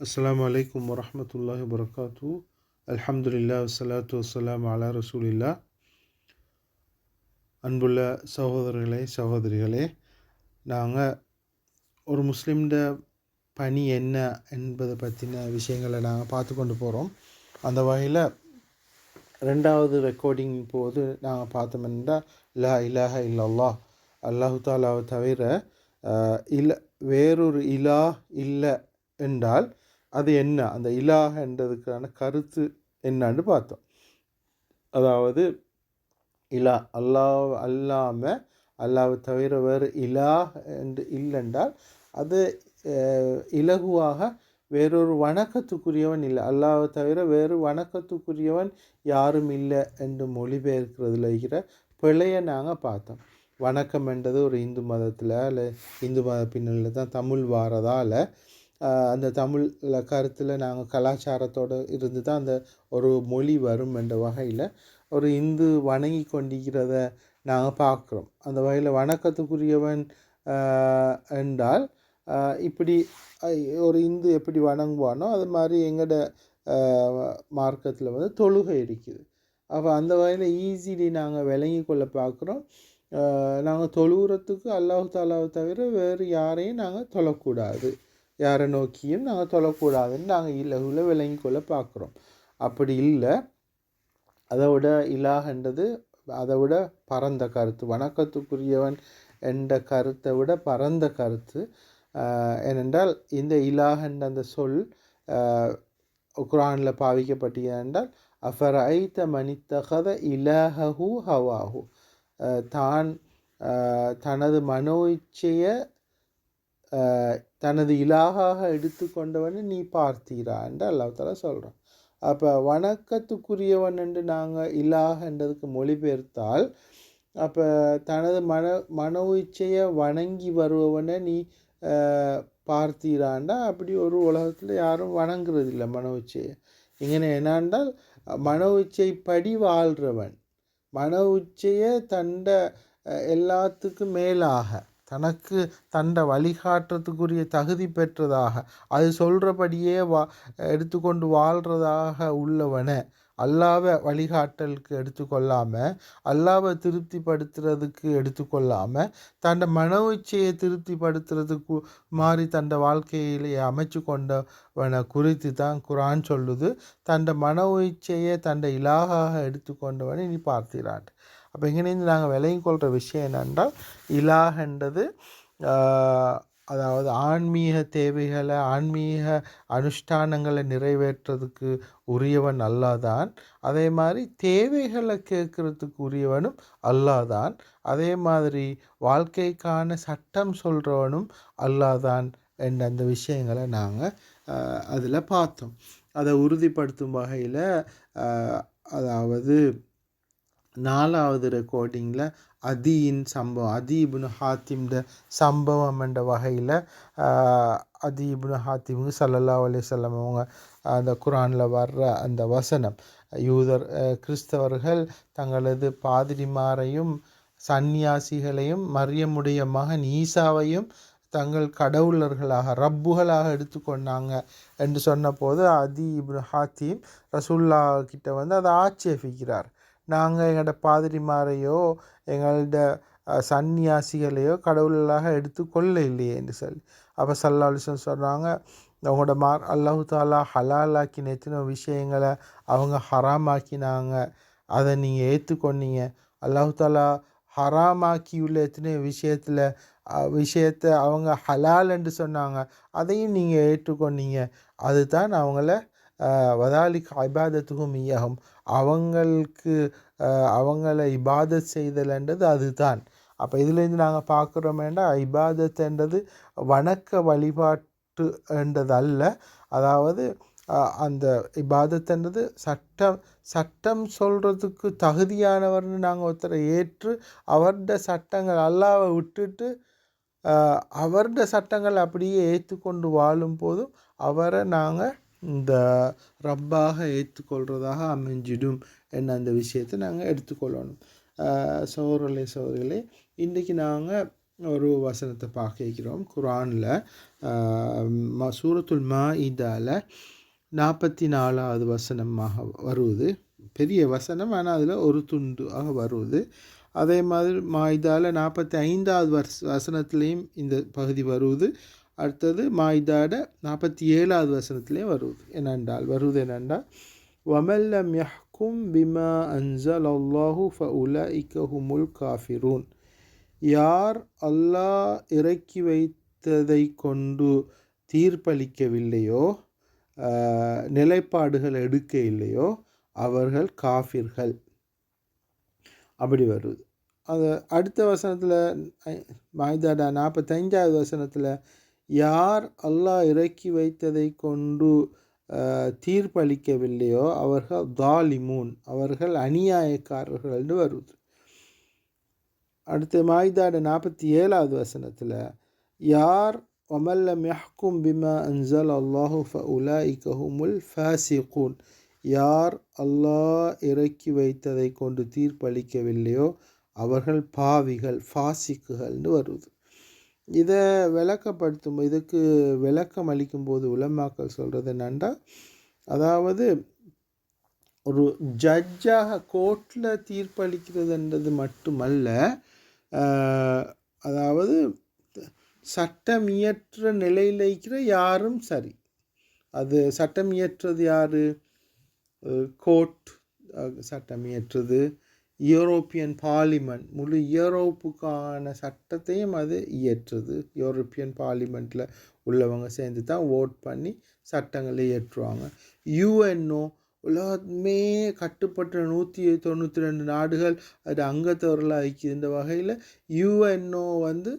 அஸ்லாம் வலைக்கம் வரஹ்மத்துல்லாஹி வரகாத்து அல்ஹம்துலில்லா வலாத்து வலாம் அலா ரசூலில்லா அன்புள்ள சகோதரர்களே சகோதரிகளே நாங்கள் ஒரு முஸ்லீம்ட பணி என்ன என்பதை பற்றின விஷயங்களை நாங்கள் பார்த்து கொண்டு போகிறோம் அந்த வகையில் ரெண்டாவது ரெக்கார்டிங் போது நாங்கள் பார்த்தோம்னா லா இலாஹ இல்லல்லா அல்லாஹு தாலாவை தவிர இல வேறொரு இலா இல்லை என்றால் அது என்ன? அந்த இலாக என்றதுக்கான கருத்து என்னன்னு பார்த்தோம். அதாவது இலா அல்லாஹ் அல்லாமல் அல்லாவை தவிர வேறு இலா என்று இல்லைன்றால் அது இலகுவாக வேறொரு வணக்கத்துக்குரியவன் இல்லை. அல்லாவை தவிர வேறு வணக்கத்துக்குரியவன் யாரும் இல்லை என்று மொழிபெயர்க்கிறதுல இருக்கிற பிழையை நாங்கள் பார்த்தோம். வணக்கம் என்றது ஒரு இந்து மதத்தில் இல்லை இந்து மத பின்னணியில் தான் தமிழ் வாரதால் அந்த தமிழ் கருத்தில் நாங்கள் கலாச்சாரத்தோடு இருந்து தான் அந்த ஒரு மொழி வரும் என்ற வகையில் ஒரு இந்து வணங்கி கொண்டிருக்கிறத நாங்கள் பார்க்குறோம். அந்த வகையில் வணக்கத்துக்குரியவன் என்றால் இப்படி ஒரு இந்து எப்படி வணங்குவானோ அது மாதிரி எங்களோட மார்க்கத்தில் வந்து தொழுகை இருக்குது. அப்போ அந்த வகையில் ஈஸிலி நாங்கள் விளங்கி கொள்ள பார்க்குறோம். நாங்கள் தொழுகிறத்துக்கு அல்லாஹ் தாலாவை தவிர வேறு யாரையும் நாங்கள் தொழக்கூடாது. யாரை நோக்கியும் நாங்கள் தொழக்கூடாதுன்னு நாங்கள் இலகுல விளங்கிக்கொள்ள பார்க்குறோம். அப்படி இல்லை. அதை விட இலாகன்றது அதை விட பரந்த கருத்து. வணக்கத்துக்குரியவன் என்ற கருத்தை விட பரந்த கருத்து. ஏனென்றால் இந்த இலாகன்ற அந்த சொல் குரானில் பாவிக்கப்பட்டது என்றால் அஃபர் ஐத்த மணித்தகத இலஹு ஹவாஹு தான் தனது மனோ இச்சையை தனது இலாகாக எடுத்துக்கொண்டவனை நீ பார்த்தீரா என்று அல்லாஹ் சொல்கிறான் அப்போ வணக்கத்துக்குரியவன் என்று நாங்கள் இலாகன்றதுக்கு மொழிபெயர்த்தால் அப்போ தனது மன மன உச்சையை வணங்கி வருபவனை நீ பார்த்தீராண்டா அப்படி ஒரு உலகத்தில் யாரும் வணங்குறது இல்லை மன உச்சையை இங்கே என்னென்றால் மன உச்சைப்படி வாழ்கிறவன் மன உச்சையை தண்ட எல்லாத்துக்கும் மேலாக தனக்கு தண்ட வழிகாட்டுறதுக்குரிய தகுதி பெற்றதாக அது சொல்கிறபடியே வா எடுத்துக்கொண்டு வாழ்கிறதாக உள்ளவனை. அல்லாவை வழிகாட்டலுக்கு எடுத்துக்கொள்ளாமல் அல்லாவை திருப்திப்படுத்துறதுக்கு எடுத்துக்கொள்ளாமல் தண்ட மன இச்சையை திருப்திப்படுத்துறதுக்கு மாறி தண்ட வாழ்க்கையிலே அமைச்சு கொண்டவனை குறித்து தான் குரான் சொல்லுது. தண்ட மன இச்சையை தண்ட இலாகாக எடுத்துக்கொண்டவனை நீ பார்த்திரான் அப்போ இங்கேருந்து நாங்கள் விலகி கொள்கிற விஷயம் என்னென்றால் இலாகன்றது அதாவது ஆன்மீக தேவைகளை ஆன்மீக அனுஷ்டானங்களை நிறைவேற்றுறதுக்கு உரியவன் அல்லாதான். அதே மாதிரி தேவைகளை கேட்கறதுக்கு உரியவனும் அல்லாதான். அதே மாதிரி வாழ்க்கைக்கான சட்டம் சொல்கிறவனும் அல்லாதான் என்ற அந்த விஷயங்களை நாங்கள் அதில் பார்த்தோம். அதை உறுதிப்படுத்தும் வகையில் அதாவது நாலாவது ரெக்கார்டிங்கில் அதியின் சம்பவம் அதி ஹாத்திம்ட சம்பவம் என்ற வகையில் அதி இப்னு ஹாத்திமுக்கு சல்லல்லா அலைஹி அவங்க அந்த குரானில் வர்ற அந்த வசனம். யூதர் கிறிஸ்தவர்கள் தங்களது பாதிரிமாரையும் சந்நியாசிகளையும் மரியமுடைய மகன் ஈசாவையும் தங்கள் கடவுளர்களாக ரப்புகளாக எடுத்துக்கொண்டாங்க என்று சொன்னபோது அதி இப்னு ஹாத்தீம் ரசூல்லா கிட்ட வந்து அதை ஆட்சேபிக்கிறார். நாங்கள் எங்களோட பாதிரிமாரையோ எங்களோட சன்னியாசிகளையோ சந்நியாசிகளையோ கடவுளாக எடுத்து கொள்ள இல்லையே என்று சொல்லி. அப்போ சல்லா அலிஸ்லம் சொல்கிறாங்க அவங்களோட மா அல்லாஹு தாலா ஹலாலாக்கின எத்தனை விஷயங்களை அவங்க ஹராமாக்கினாங்க. அதை நீங்கள் ஏற்றுக்கொண்டீங்க அல்லாஹு தாலா ஹராமாக்கியுள்ள எத்தனை விஷயத்தில் விஷயத்தை அவங்க ஹலால் என்று சொன்னாங்க. அதையும் நீங்கள் ஏற்றுக்கொண்டீங்க. அதுதான் அவங்கள வதாலிக் ஐபாதத்துக்கும் ஈயகம். அவங்களுக்கு அவங்களை அவங்கள இபாதத் செய்தல்ன்றது அதுதான். அப்போ இதுலேருந்து நாங்கள் பார்க்குறோமேண்டா இபாதத்ன்றது வணக்க வழிபாட்டு என்றது அல்ல அதாவது அந்த இபாதத்துன்றது சட்டம் சட்டம் சொல்கிறதுக்கு தகுதியானவர்னு நாங்கள் ஒருத்தரை ஏற்று அவர்ட சட்டங்கள் அல்லாவை விட்டுட்டு ஆஹ் அவருடைய சட்டங்கள் அப்படியே ஏற்றுக்கொண்டு வாழும் போதும் அவரை நாங்கள் இந்த ரப்பாக ஏற்றுக்கொள்கிறதாக அமைஞ்சிடும் என்ன அந்த விஷயத்தை நாங்கள் எடுத்துக்கொள்ளணும். சோர்களே சோர்களே இன்றைக்கி நாங்கள் ஒரு வசனத்தை பார்க்கிறோம் குரானில் சூரத்துல் மா இதால் நாற்பத்தி நாலாவது வசனமாக வருவது. பெரிய வசனம் ஆனால் அதில் ஒரு துண்டாக வருவது. அதே மாதிரி மாய்தால நாற்பத்தி ஐந்தாவது வர்ஸ் வசனத்துலேயும் இந்த பகுதி வருவது. அடுத்தது மாய்தாட நாற்பத்தி ஏழாவது வசனத்திலே வருவது. என்னென்றால் வருவது என்னென்றால் வமல்லம் யஹ்கும் பிமா அன்சல் அல்லாஹு ஃபஉலாஇக ஹுமுல் காஃபிரூன். யார் அல்லாஹ் இறக்கி வைத்ததை கொண்டு தீர்ப்பளிக்கவில்லையோ நிலைப்பாடுகள் எடுக்க இல்லையோ அவர்கள் காஃபிர்கள். அப்படி வருது. அது அடுத்த வசனத்தில் மாய்தாடா நாற்பத்தஞ்சாவது வசனத்தில் யார் அல்லாஹ் இறக்கி வைத்ததை கொண்டு தீர்ப்பளிக்கவில்லையோ அவர்கள் தாலிமூன் அவர்கள் அநியாயக்காரர்கள் என்று வருது அடுத்து மாய்தாட நாற்பத்தி ஏழாவது வசனத்தில் யார் ஒமல்லம் யஹ்கும் பிமா அன்சல் அல்லாஹு ஃபஉலாஇக ஹுமுல் ஃபாசிகூன் யார் அல்லாஹ் இறக்கி வைத்ததை கொண்டு தீர்ப்பளிக்கவில்லையோ அவர்கள் பாவிகள் ஃபாசிக்குகள்னு வருது இதை விளக்கப்படுத்தும் இதுக்கு விளக்கம் அளிக்கும்போது உலமாக்கள் சொல்கிறது என்னண்டா? அதாவது ஒரு ஜட்ஜாக கோர்ட்டில் தீர்ப்பளிக்கிறதுன்றது மட்டுமல்ல அதாவது சட்டம் இயற்ற நிலையில் இருக்கிற யாரும் சரி. அது சட்டம் இயற்றது யார்? கோர்ட் சட்டம் இயற்றுது யூரோப்பியன் பார்லிமெண்ட் முழு யூரோப்புக்கான சட்டத்தையும் அது இயற்றுது. யூரோப்பியன் பார்லிமெண்ட்டில் உள்ளவங்க சேர்ந்து தான் ஓட் பண்ணி சட்டங்களை இயற்றுவாங்க. யூஎன்ஓ உலகமே கட்டுப்பட்ட நூற்றி தொண்ணூற்றி ரெண்டு நாடுகள் அது அங்கத்தவர்களாக ஐக்கிய இந்த வகையில் யூஎன்ஓ வந்து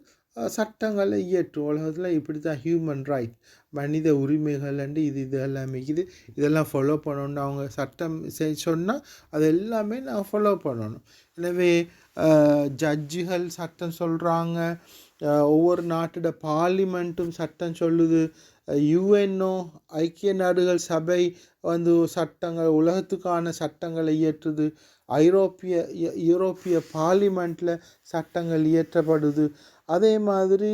சட்டங்களை இயற்றும். உலகத்தில் இப்படி தான் ஹியூமன் ரைட் மனித உரிமைகள் அண்டு இது இது எல்லாமே இது இதெல்லாம் ஃபாலோ பண்ணணும் அவங்க சட்டம் சொன்னால் அது எல்லாமே நான் ஃபாலோ பண்ணணும். எனவே ஜட்ஜுகள் சட்டம் சொல்கிறாங்க ஒவ்வொரு நாட்டோட பார்லிமெண்ட்டும் சட்டம் சொல்லுது. யுஎன்ஓ ஐக்கிய நாடுகள் சபை வந்து சட்டங்கள் உலகத்துக்கான சட்டங்களை இயற்றுது. ஐரோப்பிய யூரோப்பிய பார்லிமெண்ட்டில் சட்டங்கள் இயற்றப்படுது. அதே மாதிரி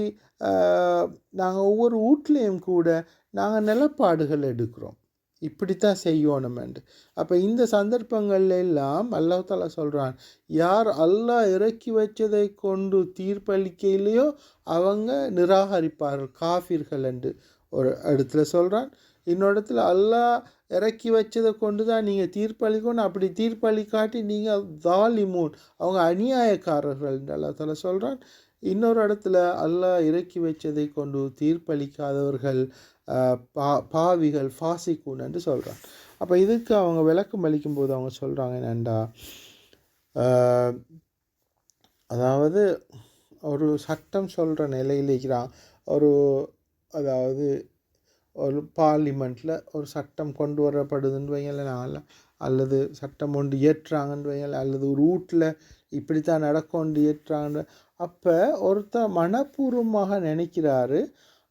நாங்கள் ஒவ்வொரு வீட்லேயும் கூட நாங்கள் நிலப்பாடுகள் எடுக்கிறோம். இப்படித்தான் செய்யணுமெண்டு அப்போ இந்த சந்தர்ப்பங்கள்ல எல்லாம் அல்லாஹ் சொல்கிறான் யார் அல்லாஹ் இறக்கி வச்சதை கொண்டு தீர்ப்பளிக்கையிலையோ அவங்க நிராகரிப்பார்கள் காஃபிர்கள் என்று ஒரு இடத்துல சொல்கிறான் இன்னொரு இடத்துல அல்லாஹ் இறக்கி வச்சதை கொண்டு தான் நீங்கள் தீர்ப்பளிக்கணும். அப்படி தீர்ப்பளிக்காட்டி நீங்கள் தாலிமூன் அவங்க அநியாயக்காரர்கள் என்று சொல்கிறான் இன்னொரு இடத்துல அல்லாஹ் இறக்கி வைச்சதை கொண்டு தீர்ப்பளிக்காதவர்கள் பா பாவிகள் ஃபாசிக்கூன் என்று சொல்கிறான் அப்போ இதுக்கு அவங்க விளக்கம் அளிக்கும்போது அவங்க சொல்கிறாங்க என்னண்டா அதாவது ஒரு சட்டம் சொல்கிற நிலையில் இருக்கிறான். ஒரு அதாவது ஒரு பார்லிமெண்ட்டில் ஒரு சட்டம் கொண்டு வரப்படுதுன்னு வைங்களேன் அல்லது சட்டம் ஒன்று இயற்றுறாங்கன்னு வைங்களேன் அல்லது ரூட்டில் இப்படித்தான் நடக்கும்னு இயற்றுறாங்க அப்போ ஒருத்தர் மனப்பூர்வமாக நினைக்கிறாரு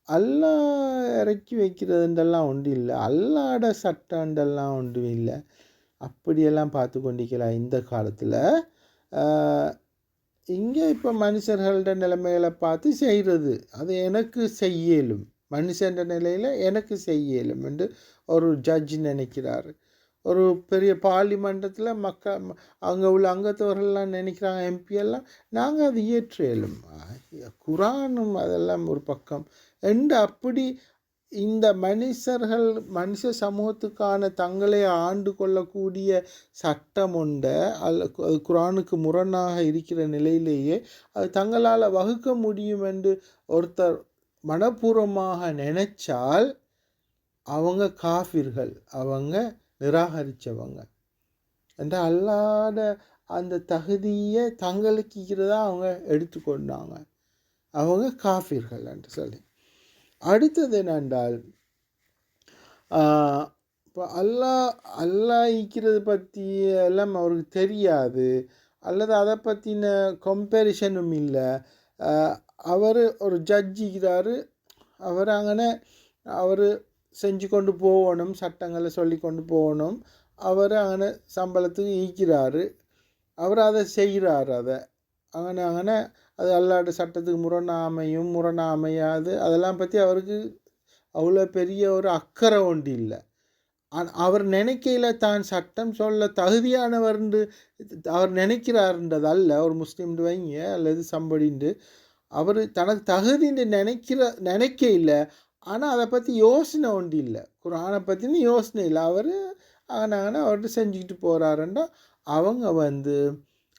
அல்லாஹ் இறக்கி வைக்கிறதுன்றெல்லாம் ஒன்று இல்லை அல்லாட சட்டன்றெல்லாம் ஒன்றும் இல்லை. அப்படியெல்லாம் பார்த்து கொண்டிருக்கலாம் இந்த காலத்தில். இங்கே இப்போ மனுஷர்களோட நிலைமைகளை பார்த்து செய்கிறது. அது எனக்கு செய்யலும். மனுஷன்ற நிலையில் எனக்கு செய்யலும் என்று ஒரு ஜட்ஜ் நினைக்கிறாரு. ஒரு பெரிய பார்லிமெண்டத்தில் மக்கள் அங்கே உள்ள அங்கத்தவர்கள்லாம் நினைக்கிறாங்க எம்பி எல்லாம். நாங்கள் அது இயற்றியலும் குரானும் அதெல்லாம் ஒரு பக்கம். என்று அப்படி இந்த மனுஷர்கள் மனுஷ சமூகத்துக்கான தங்களை ஆண்டு கொள்ளக்கூடிய சட்டம் உண்ட அல்ல அது குரானுக்கு முரணாக இருக்கிற நிலையிலேயே அது தங்களால் வகுக்க முடியும் என்று ஒருத்தர் மனப்பூர்வமாக நினைச்சால் அவங்க காஃபிர்கள் அவங்க நிராகரித்தவங்க என்ற அல்லாத அந்த தகுதியை தங்களுக்கு இருக்கிறதா அவங்க எடுத்துக்கொண்டாங்க. அவங்க காஃபிர்கள் என்று சொல்லி. அடுத்தது என்னென்றால் இப்போ அல்லாஹ் அல்லா இருக்கிறது பற்றி எல்லாம் அவருக்கு தெரியாது. அல்லது அதை பற்றின கம்பேரிஷனும் இல்லை. அவர் ஒரு ஜட்ஜிக்கிறாரு அவர் அங்கே அவர் செஞ்சு கொண்டு போகணும் சட்டங்களை சொல்லி கொண்டு போகணும். அவர் அங்கே சம்பளத்துக்கு ஈக்கிறாரு. அவர் அதை செய்கிறாரு அதை. அங்கே அங்கே அது அல்லாட்டு சட்டத்துக்கு முரணாமையும் முரணாமையாது. முரணா அமையாது அதெல்லாம் பற்றி அவருக்கு அவ்வளோ பெரிய ஒரு அக்கறை ஒன்று இல்லை. அவர் நினைக்கையில் தான் சட்டம் சொல்ல தகுதியானவர்ன்று அவர் நினைக்கிறாருன்றது அல்ல. ஒரு முஸ்லீம் வைங்க அல்லது சம்படின்ட்டு அவர் தனக்கு தகுதின்னு நினைக்கிற நினைக்கையில் ஆனால் அதை பற்றி யோசனை ஒன்று இல்லை. குரானை பற்றின யோசனை இல்லை. அவர் ஆனாங்கன்னா அவர்கிட்ட செஞ்சுக்கிட்டு போகிறாருன்னா அவங்க வந்து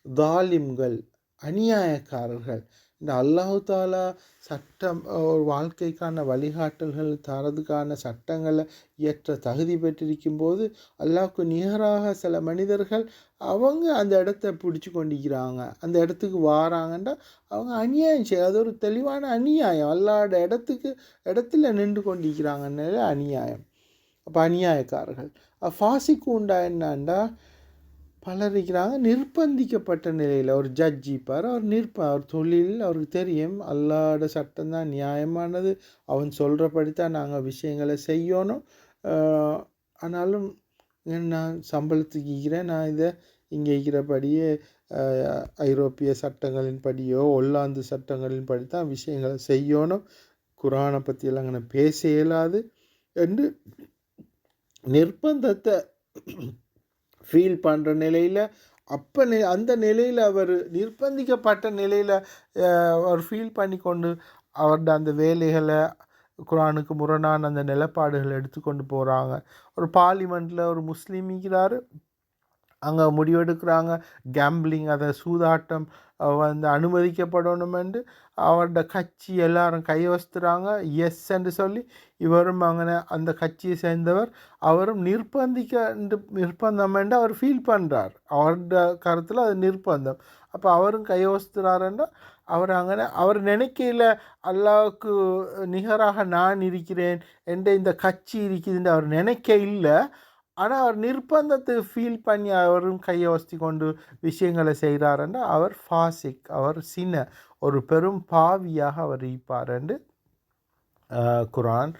தாலிம்கள் அநியாயக்காரர்கள். இந்த அல்லாஹு தாலா சட்டம் ஒரு வாழ்க்கைக்கான வழிகாட்டல்கள் தரதுக்கான சட்டங்களை இயற்ற தகுதி பெற்றிருக்கும் போது அல்லாஹ்வுக்கு நிகராக சில மனிதர்கள் அவங்க அந்த இடத்த பிடிச்சி கொண்டிருக்கிறாங்க. அந்த இடத்துக்கு வாராங்கன்னா அவங்க அநியாயம் செய்ய அது ஒரு தெளிவான அநியாயம். அல்லாட இடத்துக்கு இடத்துல நின்று கொண்டிருக்கிறாங்கன்னால அநியாயம். அப்போ அநியாயக்காரர்கள். ஃபாசிக்கு உண்டா என்னண்டா பலர் இருக்கிறாங்க நிர்பந்திக்கப்பட்ட நிலையில் ஒரு ஜட்ஜ் இப்பார் அவர் நிற்பார் அவர் தொழில் அவருக்கு தெரியும். அல்லாட சட்டம் தான் நியாயமானது. அவன் சொல்கிறபடி தான் நாங்கள் விஷயங்களை செய்யணும். ஆனாலும் நான் சம்பளத்துக்கு இருக்கிறேன். நான் இதை இங்கே இருக்கிறபடியே ஐரோப்பிய சட்டங்களின் படியோ ஒல்லாந்து சட்டங்களின் படி தான் விஷயங்களை செய்யணும். குரானை பற்றியெல்லாம் அங்கே பேச இயலாது. என்று நிர்பந்தத்தை ஃபீல் பண்ணுற நிலையில் அப்போ நி அந்த நிலையில் அவர் நிர்பந்திக்கப்பட்ட நிலையில் அவர் ஃபீல் பண்ணி கொண்டு அவரோட அந்த வேலைகளை குரானுக்கு முரணான அந்த நிலப்பாடுகளை எடுத்துக்கொண்டு போகிறாங்க ஒரு பார்லிமெண்ட்டில் ஒரு முஸ்லீம் இருக்கிறாரு அங்கே முடிவெடுக்கிறாங்க. கேம்பிளிங் அதை சூதாட்டம் வந்து அனுமதிக்கப்படணுமென்று அவரோட கட்சி எல்லாரும் கைவஸ்துறாங்க எஸ் என்று சொல்லி இவரும் அங்கே அந்த கட்சியை சேர்ந்தவர் அவரும் நிர்பந்திக்க நிர்பந்தம் என்று அவர் ஃபீல் பண்ணுறார் அவரோட கருத்தில் அது நிர்பந்தம். அப்போ அவரும் கைவஸ்துறாருன்னா அவர் அங்கே அவர் நினைக்கையில் அல்லாவுக்கு நிகராக நான் இருக்கிறேன் என்ற இந்த கட்சி இருக்குதுன்னு அவர் நினைக்க இல்லை. ஆனால் அவர் நிர்பந்தத்தை ஃபீல் பண்ணி அவரும் கையை வசதி கொண்டு விஷயங்களை செய்கிறாருன்னா அவர் ஃபாசிக் அவர் சின்ன ஒரு பெரும் பாவியாக அவர் இருப்பார் என்று குரான்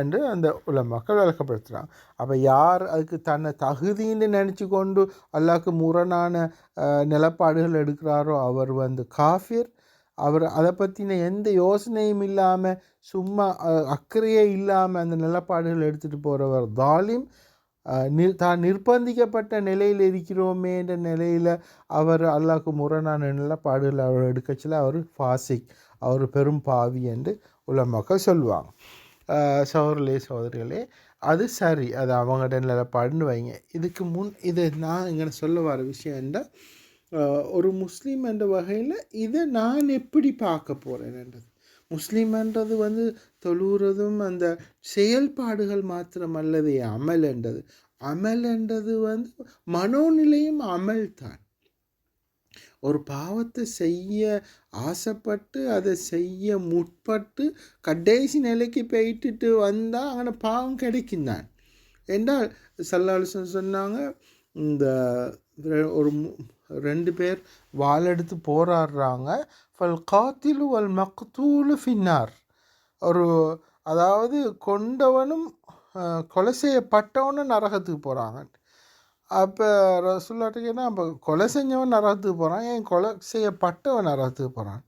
என்று அந்த உலமாக்கள் விளக்கப்படுத்துகிறாங்க. அப்போ யார் அதுக்கு தன்னை தகுதின்னு நினச்சி கொண்டு அல்லாஹ்க்கு முரணான நிலப்பாடுகள் எடுக்கிறாரோ அவர் வந்து காஃபிர். அவர் அதை பற்றின எந்த யோசனையும் இல்லாமல் சும்மா அக்கறையே இல்லாமல் அந்த நிலப்பாடுகள் எடுத்துகிட்டு போகிறவர் தாலிம். தான் நிர்பந்திக்கப்பட்ட நிலையில் இருக்கிறோமே என்ற நிலையில் அவர் அல்லாஹ்க்கு முரணான நிலப்பாடுகள் அவர் எடுக்கச்சில் அவர் ஃபாசிக் அவர் பெரும் பாவி என்று உலமக்கள் சொல்லுவாங்க. சோதரிலே சோதரிகளே அது சரி. அது அவங்களோட நிலப்பாடுன்னு வைங்க. இதுக்கு முன் இது நான் இங்கே சொல்ல வர விஷயம் என்ன ஒரு முஸ்லீம் என்ற வகையில் இதை நான் எப்படி பார்க்க போகிறேன்ன்றது முஸ்லீம்ன்றது வந்து தொழுகிறதும் அந்த செயல்பாடுகள் மாத்திரமல்லது அமல் என்றது அமல் என்றது வந்து மனோநிலையும் அமல் தான் ஒரு பாவத்தை செய்ய ஆசைப்பட்டு அதை செய்ய முற்பட்டு கடைசி நிலைக்கு போயிட்டுட்டு வந்தால் அங்கே பாவம் கிடைக்கும் தான் என்றால் சல்லாலுசன் சொன்னாங்க இந்த ஒரு மு- ரெண்டு பேர் வாள் எடுத்து போராடுறாங்க. ஃபல் காத்திலு வல் மக்தூலு ஃபின்னார். ஒரு அதாவது கொண்டவனும் கொலை செய்யப்பட்டவனும் நரகத்துக்கு போகிறாங்க அப்போ ரசுல்லாட்டுக்குன்னா அப்போ கொலை செஞ்சவன் நரகத்துக்கு போகிறான் ஏன் கொலை செய்யப்பட்டவன் நரகத்துக்கு போகிறான்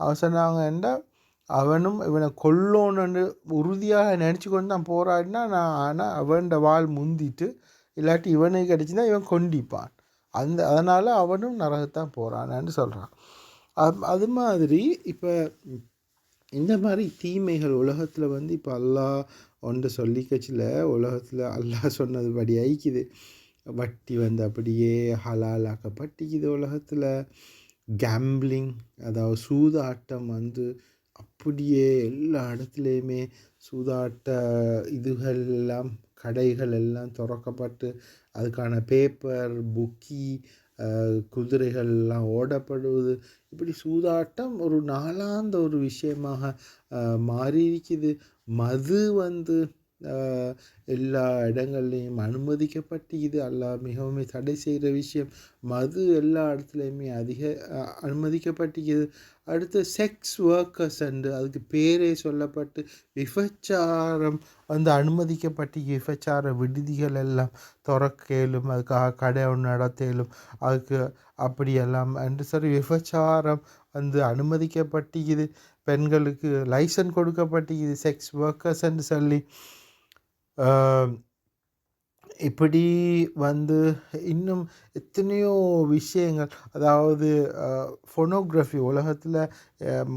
அவன் சொன்னாங்க என்ன அவனும் இவனை கொல்லணுன்னு உறுதியாக நினச்சி கொண்டு தான் போராடினா நான் ஆனால் அவன்ட வால் முந்திட்டு இல்லாட்டி இவனுக்கு கிடச்சினா இவன் கொண்டிப்பான். அந்த அதனால் அவனும் நரகத்தான் போகிறானான்னு சொல்கிறான் அது அது மாதிரி இப்போ இந்த மாதிரி தீமைகள் உலகத்தில் வந்து இப்போ அல்லாஹ் ஒன்று சொல்லிக்கச்சில் உலகத்தில் அல்லாஹ் சொன்னது படி ஐக்குது வட்டி வந்து அப்படியே ஹலாலாக்கப்பட்டிக்குது உலகத்தில். கேம்பிளிங் அதாவது சூதாட்டம் வந்து அப்படியே எல்லா இடத்துலையுமே சூதாட்ட இதுகள் எல்லாம் கடைகள் எல்லாம் திறக்கப்பட்டு அதுக்கான பேப்பர் புக்கி குதிரைகள்லாம் ஓடப்படுவது. இப்படி சூதாட்டம் ஒரு நாளாந்த ஒரு விஷயமாக மாறி இருக்குது மது வந்து எல்லா இடங்கள்லையும் அனுமதிக்கப்பட்டிக்குது அல்லாஹ் மிகவும் தடை செய்கிற விஷயம். மது எல்லா இடத்துலையுமே அதிக அஹ், அடுத்து செக்ஸ் ஒர்க்கர்ஸ் அண்டு அதுக்கு பேரே சொல்லப்பட்டு விபச்சாரம் வந்து அனுமதிக்கப்பட்டு விபச்சார விடுதிகள் எல்லாம் திறக்கலும் அதுக்காக கடை நடத்தலும் அதுக்கு அப்படியெல்லாம். என்று சரி விபச்சாரம் வந்து அனுமதிக்கப்பட்டிக்குது பெண்களுக்கு லைசன்ஸ் கொடுக்கப்பட்டிக்குது செக்ஸ் ஒர்க்கர்ஸ் என்று சொல்லி இப்படி வந்து இன்னும் எத்தனையோ விஷயங்கள் அதாவது ஃபோனோகிராஃபி உலகத்தில்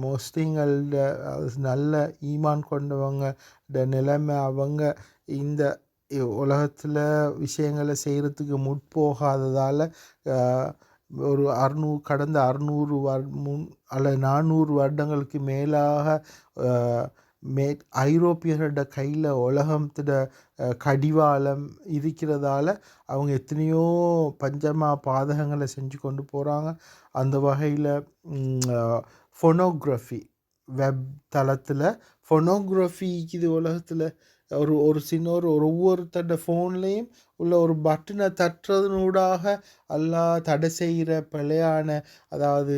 முஸ்லீம்கள நல்ல ஈமான் கொண்டவங்க நிலைமை அவங்க இந்த உலகத்தில் விஷயங்களை செய்கிறதுக்கு முற்போகாததால் ஒரு அறுநூறு கடந்த அறுநூறு வர் முன் அல்ல நானூறு வருடங்களுக்கு மேலாக மே ஐரோப்பியர்களோட கையில் உலகத்தோட கடிவாளம் இருக்கிறதால அவங்க எத்தனையோ பஞ்சமா பாதகங்களை செஞ்சு கொண்டு போகிறாங்க அந்த வகையில் ஃபோனோகிராஃபி வெப் தளத்தில் ஃபோனோகிராஃபிக்கு இது உலகத்தில் ஒரு ஒரு சின்ன ஒரு ஒரு ஒவ்வொருத்தட ஃபோன்லேயும் உள்ள ஒரு பட்டனை தட்டுறதுனூடாக எல்லாம் தடை செய்கிற பிழையான அதாவது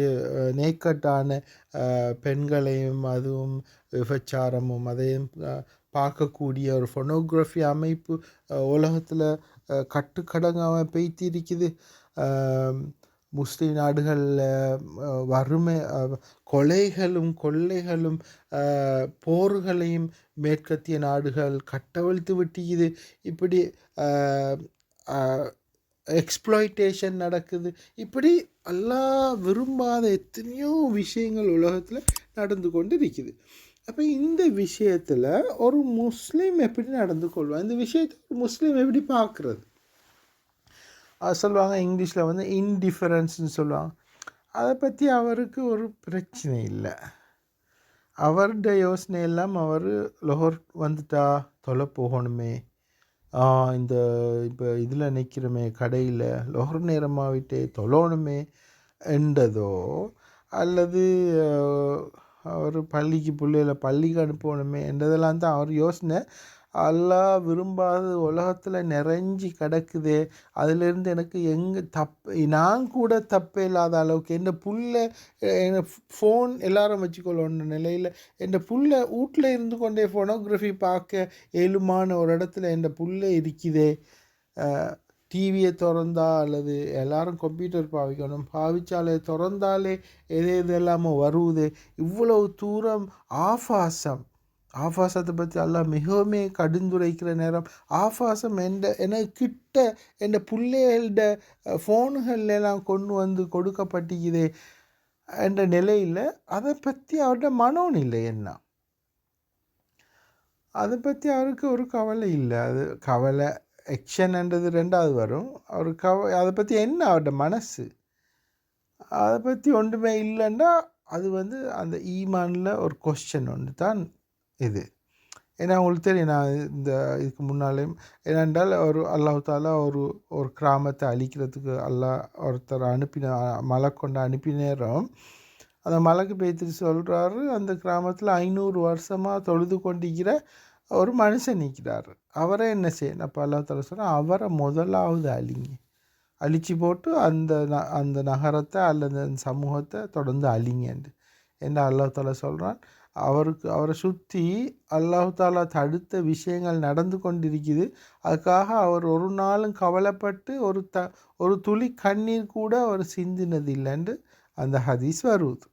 நேக்கட்டான பெண்களையும் அதுவும் விபச்சாரமும் அதையும் பார்க்கக்கூடிய ஒரு ஃபொனோகிராஃபி அமைப்பு உலகத்தில் கட்டுக்கடங்காமல் பெய்த்திருக்குது முஸ்லீம் நாடுகளில் வறுமை கொலைகளும் கொள்ளைகளும் போர்களையும் மேற்கத்திய நாடுகள் கட்டவிழ்த்து விட்டிக்குது இப்படி எக்ஸ்ப்ளாய்டேஷன் நடக்குது. இப்படி எல்லாம் விரும்பாத எத்தனையோ விஷயங்கள் உலகத்தில் நடந்து கொண்டு இருக்குது அப்போ இந்த விஷயத்தில் ஒரு முஸ்லீம் எப்படி நடந்து கொள்வான்? இந்த விஷயத்தை ஒரு முஸ்லீம் எப்படி பார்க்குறது? சொல்லுவாங்க இங்கிலீஷில் வந்து இன்டிஃபரன்ஸ்னு சொல்லுவாங்க. அதை பற்றி அவருக்கு ஒரு பிரச்சனை இல்லை. அவருடைய யோசனை எல்லாம் அவர் லொஹர் வந்துட்டா தொலை போகணுமே. இந்த இப்போ இதில் நிற்கிறோமே கடையில் லொஹர் நேரமாகிட்டே தொலோணுமே என்றதோ அல்லது அவர் பள்ளிக்கு பிள்ளைகளை பள்ளிக்கு அனுப்பணுமே என்றதெல்லாம் தான் அவர் யோசனை. அல்லாஹ் விரும்பாத உலகத்தில் நிறைஞ்சி கிடக்குதே. அதிலிருந்து எனக்கு எங்கே தப்பு நான் கூட தப்பே இல்லாத அளவுக்கு என் புள்ள என் ஃபோன் எல்லாரும் வச்சுக்கொள்ளணும் நிலையில் என் புள்ள வீட்டில் இருந்து கொண்டே ஃபோனோகிராஃபி பார்க்க ஏழுமான ஒரு இடத்துல என் புள்ள இருக்குதே. டிவியை திறந்தா அல்லது எல்லாரும் கம்ப்யூட்டர் பாவிக்கணும் பாவிச்சாலே திறந்தாலே எது எது எல்லாமோ வருவது. இவ்வளவு தூரம் ஆபாசம். ஆபாசத்தை பற்றி எல்லாம் மிகவும் கடுந்துரைக்கிற நேரம். ஆபாசம் எந்த என கிட்ட என் பிள்ளைகளோட ஃபோனுகள்லாம் கொண்டு வந்து கொடுக்கப்பட்டிக்குதே என்ற நிலையில் அதை பற்றி அவரோட மனோநிலை என்ன? அதை பற்றி அவருக்கு ஒரு கவலை இல்லை. அது கவலை எக்ஷன்ன்றது ரெண்டாவது வரும். அவர் கவ அதை பற்றி என்ன அவர்கிட்ட மனசு? அதை பற்றி ஒன்றுமே இல்லைன்னா அது வந்து அந்த ஈமானில் ஒரு கொஸ்டின் ஒன்று தான் இது. ஏன்னா உங்களுக்கு தெரியும் நான் இந்த இதுக்கு முன்னாலேயும் ஏனென்றால் ஒரு அல்லாஹ் தாலா ஒரு ஒரு கிராமத்தை அழிக்கிறதுக்கு அல்லாஹ் ஒருத்தர் அனுப்பின மலை கொண்டு அனுப்பி நேரம் அந்த மலைக்கு பேத்துட்டு சொல்கிறாரு அந்த கிராமத்தில் ஐநூறு வருஷமாக தொழுது கொண்டிருக்கிற ஒரு மனுஷன் நிற்கிறாரு அவரை என்ன செய்யணும் அப்போ அல்லா தாலா சொன்னால் அவரை முதலாவது அழிங்க. அழிச்சு போட்டு அந்த ந அந்த நகரத்தை அல்லது அந்த சமூகத்தை தொடர்ந்து அழிங்கண்டு என்று. அல்லா தாலா சொல்கிறான் அவருக்கு அவரை சுற்றி அல்லாஹு தாலா தடுத்த விஷயங்கள் நடந்து கொண்டிருக்குது. அதுக்காக அவர் ஒரு நாளும் கவலைப்பட்டு ஒரு த ஒரு துளி கண்ணீர் கூட அவர் சிந்தினது இல்லைன்னு அந்த ஹதீஸ் வருவது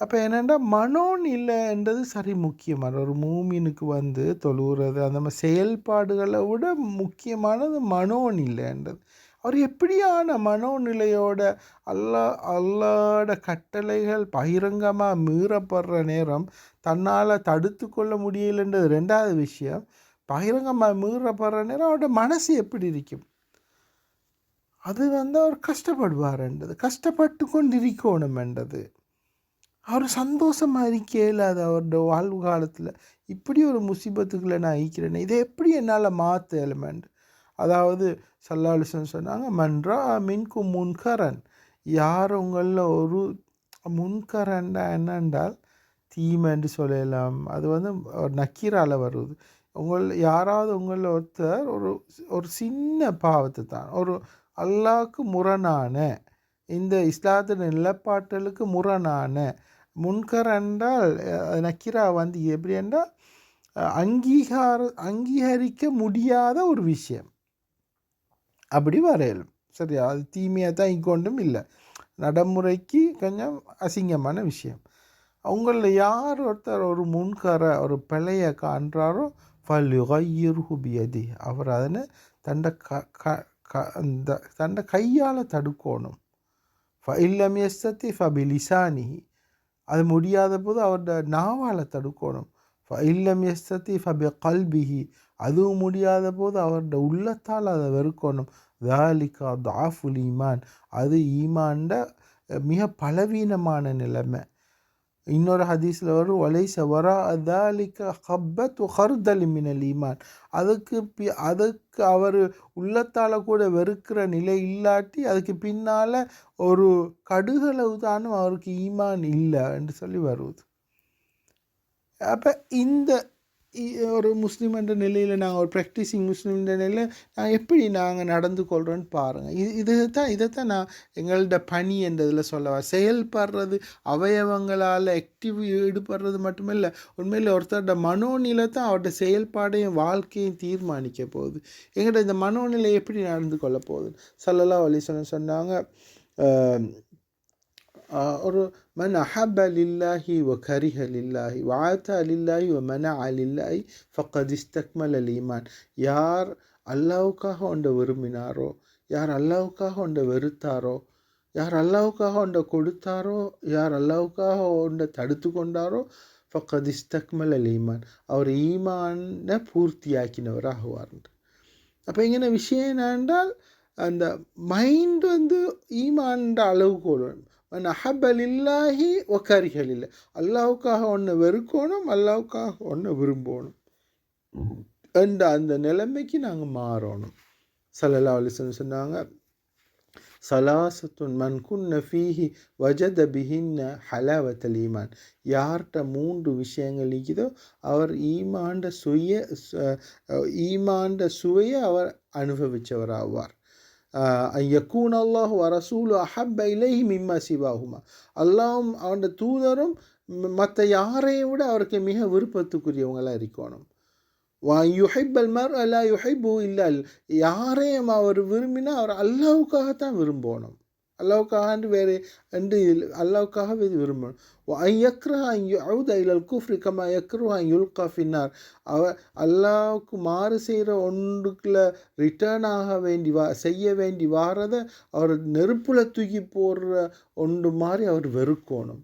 அப்போ என்னென்னா மனோநிலைன்றது சரி முக்கியமான ஒரு மூமினுக்கு வந்து தொழுகிறது அந்த மாதிரி செயல்பாடுகளை விட முக்கியமானது மனோன் இல்லைன்றது அவர் எப்படியான மனோநிலையோட அல்லா அல்லாட கட்டளைகள் பகிரங்கமாக மீறப்படுற நேரம் தன்னால் தடுத்து கொள்ள முடியலன்றது ரெண்டாவது விஷயம். பகிரங்கமாக மீறப்படுற நேரம் அவரோட மனசு எப்படி இருக்கும்? அது வந்து அவர் கஷ்டப்படுவார்ன்றது. கஷ்டப்பட்டு கொண்டிருக்கணும்ன்றது. அவர் சந்தோஷமாக இருக்கேல அது அவரோட வாழ்வு காலத்தில் இப்படி ஒரு முசீபத்துக்குள்ளே நான் ஈக்கிறேனே இதை எப்படி என்னால் மாற்ற எலமெண்ட் அதாவது சல்லாலிசன் சொன்னாங்க மன்றா மின்கு முன்கரன். யார் உங்களில் ஒரு முன்கரண்டா என்னென்றால் தீமைன்னு சொல்லலாம். அது வந்து ஒரு நக்கீரால் வருது. உங்கள் யாராவது உங்களில் ஒருத்தர் ஒரு ஒரு சின்ன பாவத்தை தான் ஒரு அல்லாஹ்க்கு முரணான இந்த இஸ்லாத்தின் நிலப்பாட்டலுக்கு முரணான முன்கர் என்றால் நக்கிரா வந்து எப்படி என்றால் அங்கீகார அங்கீகரிக்க முடியாத ஒரு விஷயம். அப்படி வரையலும். சரியா? அது தீமையாக தான் இங்கொண்டும் இல்லை. நடைமுறைக்கு கொஞ்சம் அசிங்கமான விஷயம். அவங்களில் யார் ஒருத்தர் ஒரு முன்கார ஒரு பிழையை காண்றாரோ ஃபல்யுகையிர்ஹு அவர் அதனை தண்ட க க க அந்த தண்ட கையால் தடுக்கணும். ஃப இல்லம் எஸ்தத்தி ஃபபிலிசானி அது முடியாத போது அவரோட நாவால் தடுக்கணும். இல்லம் எஸ்தத்தி ஃபபி கல்பிஹி அதுவும் முடியாத போது அவருடைய உள்ளத்தால் அதை வெறுக்கணும். தாலிகா தாஃபுல் ஈமான் அது ஈமான்ட மிக பலவீனமான நிலைமை. இன்னொரு ஹதீஸில் வரும் ஒலைச வரா அதாலிக்க ஹப்பத் ஹர்தலி மினல் ஈமான் அதுக்கு பி அதுக்கு அவர் உள்ளத்தால் கூட வெறுக்கிற நிலை இல்லாட்டி அதுக்கு பின்னால் ஒரு கடுகளவு தானும் அவருக்கு ஈமான் இல்லை என்று சொல்லி வருவது. அப்போ இந்த இ- ஒரு முஸ்லீம் என்ற நிலையில் நாங்கள் ஒரு ப்ராக்டிஸிங் முஸ்லீம் என்ற நிலையில் நாங்கள் எப்படி நாங்கள் நடந்து கொள்கிறோன்னு பாருங்கள் இது இது தான் இதைத்தான் நான் எங்கள்ட பணி என்றதில் சொல்லவா செயல்படுறது அவயவங்களால் ஆக்டிவ் ஈடுபடுறது மட்டுமில்லை உண்மையில் ஒருத்தரோட மனோநிலை தான் அவரோட செயல்பாடையும் வாழ்க்கையும் தீர்மானிக்க போகுது. எங்கள்கிட்ட இந்த மனோநிலை எப்படி நடந்து கொள்ள போகுது சல்லல்லா அலி சொன்னாங்க ஒரு மன் அஹப லில்லாஹி வ கரிஹ லில்லாஹி வாத்த லில்லாஹி வ மன அலில்லாஹி ஃபக்கத் இஸ்தக்மல் அல் ஈமான் யார் அல்லாவுக்காக ஒன்றை விரும்பினாரோ யார் அல்லாவுக்காக ஒன்றை வெறுத்தாரோ யார் அல்லாவுக்காக ஒன்றை கொடுத்தாரோ யார் அல்லாவுக்காக ஒன்றை தடுத்து கொண்டாரோ ஃபக்கத் இஸ்தக்மல் அல் ஈமான் அவர் ஈமானை பூர்த்தியாக்கினவர் ஆகுவார் அப்போ இங்கே விஷயம் என்னென்றால் அந்த மைண்ட் வந்து ஈமான்ற அளவுகோல் மன் அஹபலில்லாஹி ஒக்கரிகள் இல்லை அல்லாவுக்காக ஒன்று வெறுக்கணும் அல்லாவுக்காக ஒன்று விரும்பணும். என்ற அந்த நிலைமைக்கு நாங்கள் மாறணும். சல்லல்லா அலிசன் சொன்னாங்க சலாசத்துன் மன் குன்ன ஃபீஹி வஜத பிஹின்ன ஹலாவத்தல் ஈமான். யார்கிட்ட மூன்று விஷயங்கள் இருக்குதோ அவர் ஈமாண்ட சுய ஈமாண்ட சுவையை அவர் அனுபவித்தவர் ஆவார் யக்கூன் அல்லாஹு அரசூலு அஹப் இலைஹி மிம்மா சிவாகுமா அல்லாஹும் அவன் தூதரும் மற்ற யாரையும் விட அவருக்கு மிக விருப்பத்துக்குரியவங்களாக இருக்கணும். வா யுஹைப்பல் மர் அல்லா யுஹைபு இல்லை. யாரையும் அவர் விரும்பினா அவர் அல்லாவுக்காகத்தான் விரும்பணும். அல்லாவுக்காக வேறு என்று அல்லாவுக்காக விரும்பணும் ஐயக்ரா அவுத இலல் குஃப்ரி கமா யக்ரு யுல்கா ஃபின்னார். அவர் அல்லாவுக்கு மாறு செய்கிற ஒன்றுக்குள்ள ரிட்டர்ன் ஆக வேண்டி வா செய்ய வேண்டி வாரதை அவர் நெருப்பில் தூக்கி போடுற ஒன்று மாதிரி அவர் வெறுக்கணும்.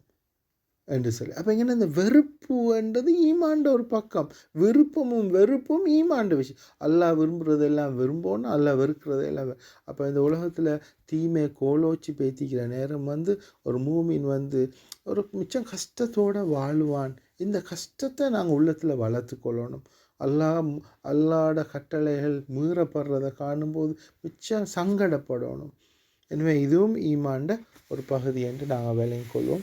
என்று சொல்லி. அப்போ இங்கே இந்த வெறுப்புன்றது ஈமாண்ட ஒரு பக்கம். விருப்பமும் வெறுப்பும் ஈமாண்ட விஷயம். அல்லா விரும்புகிறதெல்லாம் விரும்பணும் அல்லா வெறுக்கிறதெல்லாம் அப்போ இந்த உலகத்தில் தீமை கோலோச்சி பேத்திக்கிற நேரம் வந்து ஒரு மூமின் வந்து ஒரு மிச்சம் கஷ்டத்தோடு வாழ்வான். இந்த கஷ்டத்தை நாங்கள் உள்ளத்தில் வளர்த்து கொள்ளணும். அல்லா அல்லாட கட்டளைகள் மீறப்படுறதை காணும்போது மிச்சம் சங்கடப்படணும். எனவே இதுவும் ஈமாண்ட ஒரு பகுதி என்று நாங்கள் விளங்கிக் கொள்வோம்.